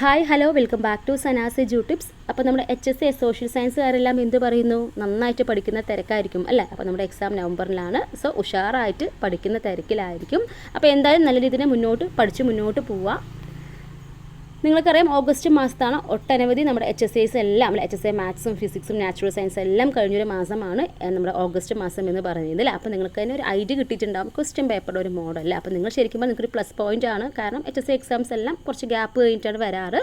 Hi hello welcome back to Sanas ജൂ tips. അപ്പോൾ നമ്മുടെ എച്ച് എസ് എ സോഷ്യൽ സയൻസുകാരെല്ലാം എന്ത് പറയുന്നു? നന്നായിട്ട് പഠിക്കുന്ന തിരക്കായിരിക്കും അല്ലേ? അപ്പോൾ നമ്മുടെ എക്സാം നവംബറിലാണ്. സോ ഉഷാറായിട്ട് പഠിക്കുന്ന തിരക്കിലായിരിക്കും. അപ്പോൾ എന്തായാലും നല്ല രീതിയിൽ മുന്നോട്ട് പഠിച്ച് മുന്നോട്ട് പോവുക നിങ്ങൾക്കറിയാം ഓഗസ്റ്റ് മാസത്താണ് ഒട്ടനവധി നമ്മുടെ എച്ച് എസ് എസ് എല്ലാം എച്ച് എസ് എ മാത്സും ഫിസിക്സും നാച്ചുറൽ സയൻസ് എല്ലാം കഴിഞ്ഞൊരു മാസമാണ് നമ്മുടെ ഓഗസ്റ്റ് മാസം എന്ന് പറയുന്നത് അല്ലേ? അപ്പോൾ നിങ്ങൾക്ക് തന്നെ ഒരു ഐഡിയ കിട്ടിയിട്ടുണ്ടാകും ക്വസ്റ്റ്യൻ പേപ്പറുടെ ഒരു മോഡൽ അപ്പോൾ നിങ്ങൾ ശരിക്കും നിങ്ങൾക്ക് ഒരു പ്ലസ് പോയിന്റ് ആണ് കാരണം എച്ച് എസ് എ എക്സാംസ് എല്ലാം കുറച്ച് ഗ്യാപ്പ് കഴിഞ്ഞിട്ടാണ് വരാറ്.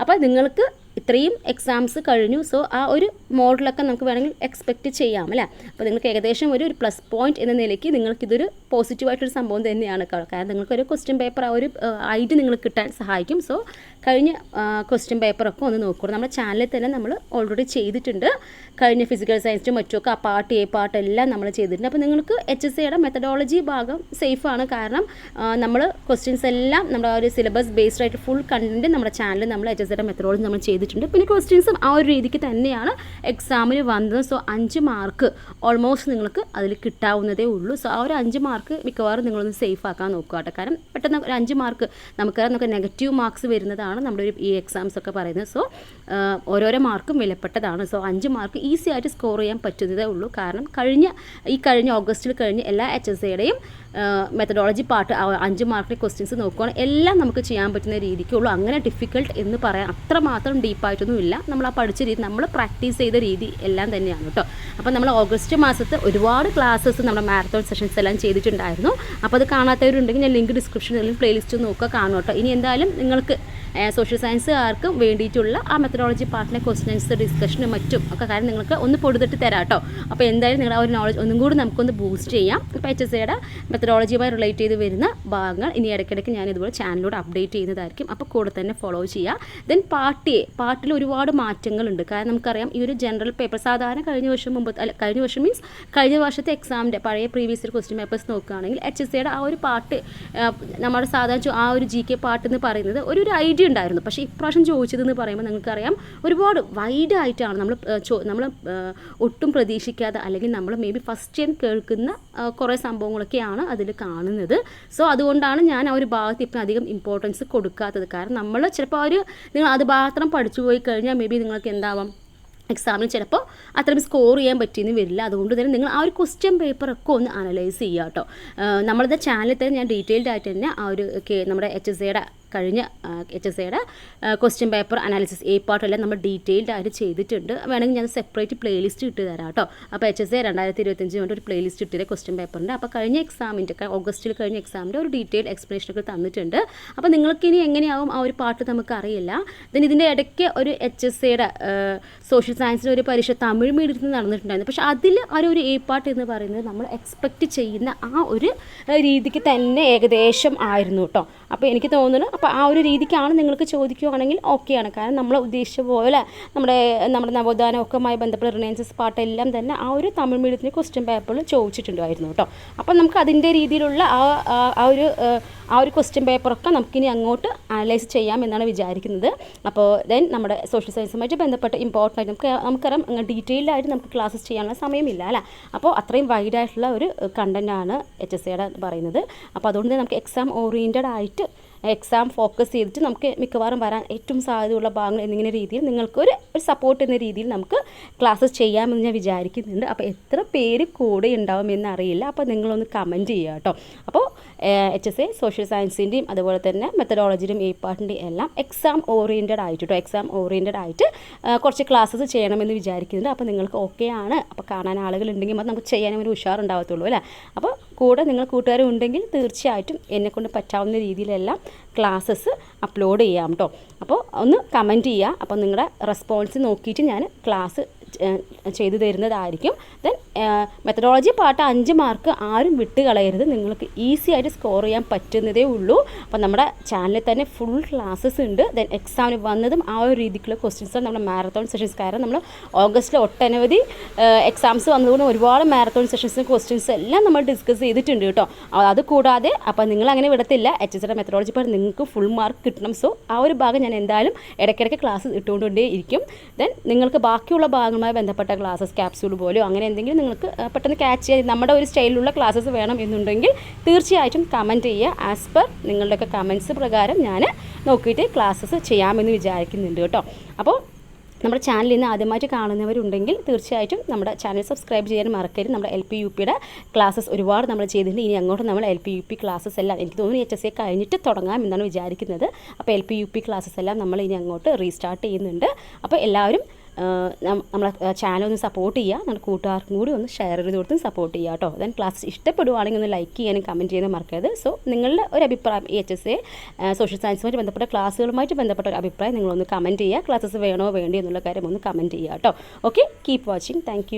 അപ്പോൾ നിങ്ങൾക്ക് ഇത്രയും എക്സാംസ് കഴിഞ്ഞു. സോ ആ ഒരു മോഡലൊക്കെ നമുക്ക് വേണമെങ്കിൽ എക്സ്പെക്റ്റ് ചെയ്യാം അല്ലേ? അപ്പോൾ നിങ്ങൾക്ക് ഏകദേശം ഒരു ഒരു പ്ലസ് പോയിന്റ് എന്ന നിലയ്ക്ക് നിങ്ങൾക്കിതൊരു പോസിറ്റീവായിട്ടൊരു സംഭവം തന്നെയാണ്. കാരണം നിങ്ങൾക്കൊരു ക്വസ്റ്റ്യൻ പേപ്പർ ആ ഒരു ഐഡിയ നിങ്ങൾ കിട്ടാൻ സഹായിക്കും. സോ കഴിഞ്ഞ ക്വസ്റ്റ്യൻ പേപ്പറൊക്കെ ഒന്ന് നോക്കുക നമ്മുടെ ചാനലിൽ തന്നെ നമ്മൾ ഓൾറെഡി ചെയ്തിട്ടുണ്ട്. കഴിഞ്ഞ ഫിസിക്കൽ സയൻസിനും മറ്റുമൊക്കെ ആ പാർട്ട് എ പാർട്ട് എല്ലാം നമ്മൾ ചെയ്തിട്ടുണ്ട്. അപ്പോൾ നിങ്ങൾക്ക് എച്ച് എസ് സിയുടെ മെത്തഡോളജി ഭാഗം സേഫാണ് കാരണം നമ്മൾ ക്വസ്റ്റ്യൻസ് എല്ലാം നമ്മുടെ ആ ഒരു സിലബസ് ബേസ്ഡ് ആയിട്ട് ഫുൾ കണ്ടന്റ് നമ്മുടെ ചാനലിൽ നമ്മൾ എച്ച് എസ് സിയുടെ മെത്തഡോളജി നമ്മൾ ചെയ്തിട്ടുണ്ട്. പിന്നെ ക്വസ്റ്റ്യൻസും ആ ഒരു രീതിക്ക് തന്നെയാണ് എക്സാമിന് വന്നത്. സോ അഞ്ച് മാർക്ക് ഓൾമോസ്റ്റ് നിങ്ങൾക്ക് അതിൽ കിട്ടാവുന്നതേ ഉള്ളൂ. സോ ആ ഒരു അഞ്ച് മാർക്ക് മിക്കവാറും നിങ്ങളൊന്ന് സേഫ് ആക്കാൻ നോക്കുക കേട്ടോ. കാരണം പെട്ടെന്ന് ഒരു അഞ്ച് മാർക്ക് നമുക്ക് നമുക്ക് നെഗറ്റീവ് മാർക്സ് വരുന്നതാണ് നമ്മുടെ ഒരു ഈ എക്സാംസ് ഒക്കെ പറയുന്നത്. സോ ഓരോരോ മാർക്കും വിലപ്പെട്ടതാണ്. സോ അഞ്ച് മാർക്ക് ഈസി ആയിട്ട് സ്കോർ ചെയ്യാൻ പറ്റുന്നതേ ഉള്ളൂ. കാരണം കഴിഞ്ഞ ഈ കഴിഞ്ഞ ഓഗസ്റ്റിൽ കഴിഞ്ഞ എല്ലാ എച്ച് എസ് എയുടെയും മെത്തഡോളജി പാർട്ട് അഞ്ച് മാർക്കിലെ ക്വസ്റ്റ്യൻസ് നോക്കുകയാണെങ്കിൽ എല്ലാം നമുക്ക് ചെയ്യാൻ പറ്റുന്ന രീതിക്കുള്ളൂ. അങ്ങനെ ഡിഫിക്കൽട്ട് എന്ന് പറയാൻ അത്രമാത്രം ഡീപ്പായിട്ടൊന്നും ഇല്ല നമ്മൾ ആ പഠിച്ച രീതി നമ്മൾ പ്രാക്ടീസ് ചെയ്ത രീതി എല്ലാം തന്നെയാണ് കേട്ടോ അപ്പോൾ നമ്മൾ ഓഗസ്റ്റ് മാസത്ത് ഒരുപാട് ക്ലാസ്സസ് നമ്മുടെ മാരത്തോൺ സെഷൻസ് എല്ലാം ചെയ്തിട്ടുണ്ടായിരുന്നു. അപ്പോൾ അത് കാണാത്തവരുണ്ടെങ്കിൽ ഞാൻ ലിങ്ക് ഡിസ്ക്രിപ്ഷനിൽ പ്ലേലിസ്റ്റ് നോക്കുക കാണും കേട്ടോ ഇനി എന്തായാലും നിങ്ങൾക്ക് സോഷ്യൽ സയൻസുകാർക്കും വേണ്ടിയിട്ടുള്ള ആ മെത്തഡോളജി പാർട്ടിനെ ക്വസ്റ്റ്യൻസ് ഡിസ്കഷനും മറ്റും ഒക്കെ കാര്യം നിങ്ങൾക്ക് ഒന്ന് പൊടുത്തിട്ട് തരാം കേട്ടോ. അപ്പോൾ എന്തായാലും നിങ്ങളുടെ ആ ഒരു നോളജ് ഒന്നും കൂടി നമുക്കൊന്ന് ബൂസ്റ്റ് ചെയ്യാം. ഇപ്പോൾ എച്ച് എസ് എയുടെ മെത്തഡോളജിയുമായി റിലേറ്റ് ചെയ്ത് വരുന്ന ഭാഗങ്ങൾ ഇനി ഇടയ്ക്കിടയ്ക്ക് ഞാൻ ഇതുപോലെ ചാനലിലൂടെ അപ്ഡേറ്റ് ചെയ്യുന്നതായിരിക്കും. അപ്പോൾ കൂടെ തന്നെ ഫോളോ ചെയ്യുക. ദെൻ പാർട്ടിയെ പാർട്ടിൽ ഒരുപാട് മാറ്റങ്ങളുണ്ട്. കാരണം നമുക്കറിയാം ഈ ഒരു ജനറൽ പേപ്പർ സാധാരണ കഴിഞ്ഞ വർഷം മുമ്പ് അല്ല കഴിഞ്ഞ വർഷം മീൻസ് കഴിഞ്ഞ വർഷത്തെ എക്സാമിന്റെ പഴയ പ്രീവിയസ് ക്വസ്റ്റ്യൻ പേപ്പേഴ്സ് നോക്കുകയാണെങ്കിൽ എച്ച് എസ് സിയുടെ ആ ഒരു പാർട്ട് നമ്മുടെ സാധാരണ ആ ഒരു ജി കെ പാർട്ട് എന്ന് പറയുന്നത് ഒരു ഐഡിയ ഉണ്ടായിരുന്നു. പക്ഷേ ഇപ്രാവശ്യം ചോദിച്ചതെന്ന് പറയുമ്പോൾ നിങ്ങൾക്കറിയാം ഒരുപാട് വൈഡ് ആയിട്ടാണ് നമ്മൾ നമ്മൾ ഒട്ടും പ്രതീക്ഷിക്കാതെ അല്ലെങ്കിൽ നമ്മൾ മേ ബി ഫസ്റ്റ് ടൈം കേൾക്കുന്ന കുറേ സംഭവങ്ങളൊക്കെയാണ് അതിൽ കാണുന്നത്. സോ അതുകൊണ്ടാണ് ഞാൻ ആ ഒരു ഭാഗത്ത് ഇപ്പം അധികം ഇമ്പോർട്ടൻസ് കൊടുക്കാത്തത്. കാരണം നമ്മൾ ചിലപ്പോൾ ഒരു നിങ്ങൾ അത് മാത്രം പഠിച്ചു പോയി കഴിഞ്ഞാൽ മേ ബി നിങ്ങൾക്ക് എന്താവാം? എക്സാമിന് ചിലപ്പോൾ അത്രയും സ്കോർ ചെയ്യാൻ പറ്റിയെന്ന് വരില്ല. അതുകൊണ്ട് തന്നെ നിങ്ങൾ ആ ഒരു ക്വസ്റ്റ്യൻ പേപ്പറൊക്കെ ഒന്ന് അനലൈസ് ചെയ്യുക കേട്ടോ. നമ്മളുടെ ചാനലിൽ തന്നെ ഞാൻ ഡീറ്റെയിൽഡ് ആയിട്ട് തന്നെ ആ ഒരു നമ്മുടെ എച്ച് എസ് എയുടെ കഴിഞ്ഞ എച്ച് എസ് എയുടെ ക്വസ്റ്റ്യൻ പേപ്പർ അനാലിസിസ് എ പാർട്ടെല്ലാം നമ്മൾ ഡീറ്റെയിൽഡ് ആയിട്ട് ചെയ്തിട്ടുണ്ട്. വേണമെങ്കിൽ ഞാൻ സെപ്പറേറ്റ് പ്ലേലിസ്റ്റ് ഇട്ട് തരാം കേട്ടോ. അപ്പോൾ എച്ച് എസ് എ രണ്ടായിരത്തി ഇരുപത്തഞ്ച് കൊണ്ട് ഒരു പ്ലേലിസ്റ്റ് ഇട്ടില്ല ക്വസ്റ്റ്യൻ പേപ്പറിന്റെ അപ്പോൾ കഴിഞ്ഞ എക്സാമിന്റെ ഓഗസ്റ്റിൽ കഴിഞ്ഞ എക്സാമിന്റെ ഒരു ഡീറ്റെയിൽഡ് എക്സ്പ്ലനേഷൻ ഒക്കെ തന്നിട്ടുണ്ട്. അപ്പോൾ നിങ്ങൾക്ക് ഇനി എങ്ങനെയാവും ആ ഒരു പാട്ട് നമുക്ക് അറിയില്ല. ദെൻ ഇതിന്റെ ഇടയ്ക്ക് ഒരു എച്ച് എസ് എയുടെ സോഷ്യൽ സയൻസിന്റെ ഒരു പരീക്ഷ തമിഴ് മീഡിയത്തിൽ നിന്ന് നടന്നിട്ടുണ്ടായിരുന്നു. പക്ഷേ അതിൽ ആ ഒരു എ പാട്ട് എന്ന് പറയുന്നത് നമ്മൾ എക്സ്പെക്റ്റ് ചെയ്യുന്ന ആ ഒരു രീതിക്ക് തന്നെ ഏകദേശം ആയിരുന്നു കേട്ടോ. അപ്പോൾ എനിക്ക് തോന്നുന്നു അപ്പോൾ ആ ഒരു രീതിക്കാണ് നിങ്ങൾക്ക് ചോദിക്കുകയാണെങ്കിൽ ഓക്കെയാണ് കാരണം നമ്മൾ ഉദ്ദേശിച്ച പോലെ നമ്മുടെ നമ്മുടെ നവോത്ഥാനമൊക്കെയുമായി ബന്ധപ്പെട്ട റിലയൻസസ് പാട്ട് എല്ലാം തന്നെ ആ ഒരു തമിഴ് മീഡിയത്തിന്റെ ക്വസ്റ്റ്യൻ പേപ്പറിൽ ചോദിച്ചിട്ടുണ്ടായിരുന്നു കേട്ടോ. അപ്പോൾ നമുക്ക് അതിന്റെ രീതിയിലുള്ള ആ ആ- ഒരു ആ ഒരു ക്വസ്റ്റ്യൻ പേപ്പറൊക്കെ നമുക്കിനി അങ്ങോട്ട് അനലൈസ് ചെയ്യാം എന്നാണ് വിചാരിക്കുന്നത്. അപ്പോൾ ദെൻ നമ്മുടെ സോഷ്യൽ സയൻസുമായിട്ട് ബന്ധപ്പെട്ട് ഇമ്പോർട്ടന്റ് ആയിട്ട് നമുക്ക് നമുക്കറിയാം ഡീറ്റെയിൽഡ് ആയിട്ട് നമുക്ക് ക്ലാസ്സസ് ചെയ്യാനുള്ള സമയമില്ല അല്ലേ? അപ്പോൾ അത്രയും വൈഡ് ആയിട്ടുള്ള ഒരു കണ്ടന്റാണ് എച്ച് എസ് സിയുടെ പറയുന്നത്. അപ്പോൾ അതുകൊണ്ട് നമുക്ക് എക്സാം ഓറിയന്റഡ് ആയിട്ട് എക്സാം ഫോക്കസ് ചെയ്തിട്ട് നമുക്ക് മിക്കവാറും വരാൻ ഏറ്റവും സാധ്യതയുള്ള ഭാഗങ്ങൾ എന്നിങ്ങനെ രീതിയിൽ നിങ്ങൾക്ക് ഒരു ഒരു സപ്പോർട്ട് എന്ന രീതിയിൽ നമുക്ക് ക്ലാസ്സസ് ചെയ്യാമെന്ന് ഞാൻ വിചാരിക്കുന്നുണ്ട്. അപ്പോൾ എത്ര പേര് കൂടെ ഉണ്ടാവുമെന്ന് അറിയില്ല അപ്പോൾ നിങ്ങളൊന്ന് കമന്റ് ചെയ്യുക കേട്ടോ. അപ്പോൾ എച്ച് എസ് എ സോഷ്യൽ സയൻസിന്റെയും അതുപോലെ തന്നെ മെത്തഡോളജിയുടെയും എ പാർട്ടിന്റെയും എല്ലാം എക്സാം ഓറിയന്റഡ് ആയിട്ട് എക്സാം ഓറിയന്റഡ് ആയിട്ട് കുറച്ച് ക്ലാസ്സസ് ചെയ്യണമെന്ന് വിചാരിക്കുന്നുണ്ട്. അപ്പോൾ നിങ്ങൾക്ക് ഓക്കെ ആണ്. അപ്പോൾ കാണാൻ ആളുകളുണ്ടെങ്കിൽ അത് നമുക്ക് ചെയ്യാനും ഒരു ഉഷാറുണ്ടാവത്തുള്ളൂ അല്ലേ? അപ്പോൾ കൂടെ നിങ്ങൾ കൂട്ടുകാരും ഉണ്ടെങ്കിൽ തീർച്ചയായിട്ടും എന്നെക്കൊണ്ട് പറ്റാവുന്ന രീതിയിലെല്ലാം ക്ലാസ്സസ് അപ്ലോഡ് ചെയ്യാം കേട്ടോ അപ്പോൾ ഒന്ന് കമന്റ് ചെയ്യുക. അപ്പോൾ നിങ്ങളുടെ റെസ്പോൺസ് നോക്കിയിട്ട് ഞാൻ ക്ലാസ് ചെയ്തു തരുന്നതായിരിക്കും. ദെൻ മെത്തഡോളജി പാട്ട് അഞ്ച് മാർക്ക് ആരും വിട്ട് കളയരുത് നിങ്ങൾക്ക് ഈസി ആയിട്ട് സ്കോർ ചെയ്യാൻ പറ്റുന്നതേ ഉള്ളൂ. അപ്പോൾ നമ്മുടെ ചാനലിൽ തന്നെ ഫുൾ ക്ലാസ്സസ് ഉണ്ട്. ദെൻ എക്സാമിന് വന്നതും ആ ഒരു രീതിക്കുള്ള ക്വസ്റ്റ്യൻസ് നമ്മുടെ മാരത്തോൺ സെഷൻസ് കാരണം നമ്മൾ ഓഗസ്റ്റിൽ ഒട്ടനവധി എക്സാംസ് വന്നതുകൊണ്ട് ഒരുപാട് മാരത്തോൺ സെഷൻസ് ക്വസ്റ്റ്യൻസ് എല്ലാം നമ്മൾ ഡിസ്കസ് ചെയ്തിട്ടുണ്ട് കേട്ടോ. അത് കൂടാതെ അപ്പോൾ നിങ്ങൾ അങ്ങനെ വിടത്തില്ല. എച്ച് എസ് മെത്തഡോളജി പാട്ട് നിങ്ങൾക്ക് ഫുൾ മാർക്ക് കിട്ടണം. സോ ആ ഒരു ഭാഗം ഞാൻ എന്തായാലും ഇടയ്ക്കിടയ്ക്ക് ക്ലാസ് ഇട്ടുകൊണ്ടേ ഇരിക്കും. ദെൻ നിങ്ങൾക്ക് ബാക്കിയുള്ള ഭാഗങ്ങൾ അതുമായി ബന്ധപ്പെട്ട ക്ലാസ്സസ് ക്യാപ്സ്യൂൾ പോലെയോ അങ്ങനെ എന്തെങ്കിലും നിങ്ങൾക്ക് പെട്ടെന്ന് ക്യാച്ച് ചെയ്ത് നമ്മുടെ ഒരു സ്റ്റൈലിലുള്ള ക്ലാസ്സസ് വേണം എന്നുണ്ടെങ്കിൽ തീർച്ചയായിട്ടും കമന്റ് ചെയ്യുക. ആസ് പെർ നിങ്ങളുടെയൊക്കെ കമന്റ്സ് പ്രകാരം ഞാൻ നോക്കിയിട്ട് ക്ലാസ്സസ് ചെയ്യാമെന്ന് വിചാരിക്കുന്നുണ്ട് കേട്ടോ. അപ്പോൾ നമ്മുടെ ചാനൽ ഇന്ന് ആദ്യമായിട്ട് കാണുന്നവരുണ്ടെങ്കിൽ തീർച്ചയായിട്ടും നമ്മുടെ ചാനൽ സബ്സ്ക്രൈബ് ചെയ്യാൻ മറക്കരുത്. നമ്മുടെ എൽ പി യു പിയുടെ ക്ലാസ്സസ് ഒരുപാട് നമ്മൾ ചെയ്തിട്ടുണ്ട്. ഇനി അങ്ങോട്ട് നമ്മൾ L P U P classes എല്ലാം എനിക്ക് തോന്നുന്നു എച്ച് എസ് എ കഴിഞ്ഞിട്ട് തുടങ്ങാം എന്നാണ് വിചാരിക്കുന്നത്. അപ്പോൾ L P U P classes എല്ലാം നമ്മൾ ഇനി അങ്ങോട്ട് റീസ്റ്റാർട്ട് ചെയ്യുന്നുണ്ട്. അപ്പോൾ എല്ലാവരും നമ്മളെ ചാനൽ ഒന്ന് സപ്പോർട്ട് ചെയ്യുക. നമ്മുടെ കൂട്ടുകാർക്കും കൂടി ഒന്ന് ഷെയർ ചെയ്ത് കൊടുത്തും സപ്പോർട്ട് ചെയ്യുക കേട്ടോ. ദെൻ ക്ലാസ് ഇഷ്ടപ്പെടുവാണെങ്കിൽ ഒന്ന് ലൈക്ക് ചെയ്യാനും കമന്റ് ചെയ്യാനും മറക്കരുത്. സോ നിങ്ങളുടെ ഒരു അഭിപ്രായം ഈ എച്ച് എസ് എ സോഷ്യൽ സയൻസുമായിട്ട് ബന്ധപ്പെട്ട ക്ലാസ്സുകളുമായിട്ട് ബന്ധപ്പെട്ട ഒരു അഭിപ്രായം നിങ്ങളൊന്ന് കമന്റ് ചെയ്യുക. ക്ലാസ്സസ് വേണോ വേണ്ടി എന്നുള്ള കാര്യം ഒന്ന് കമന്റ് ചെയ്യുക കേട്ടോ. Okay keep watching thank